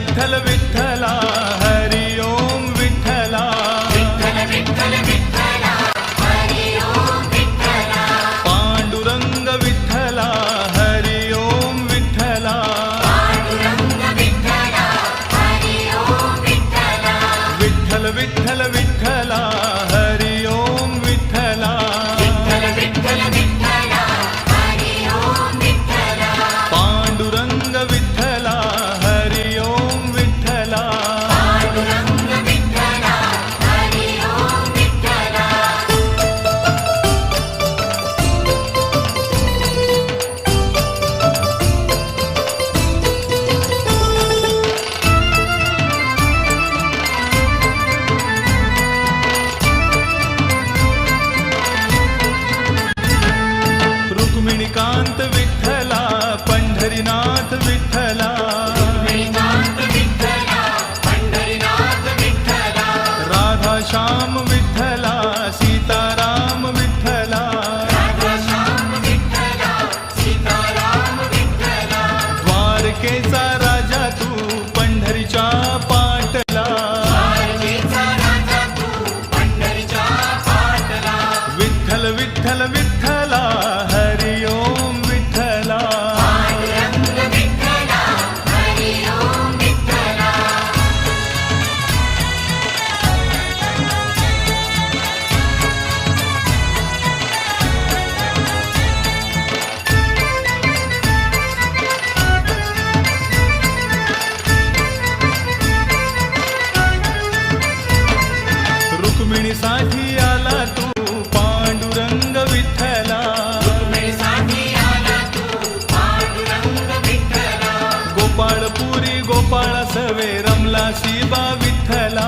Vitthal Vitthala Hari Shiva Vittala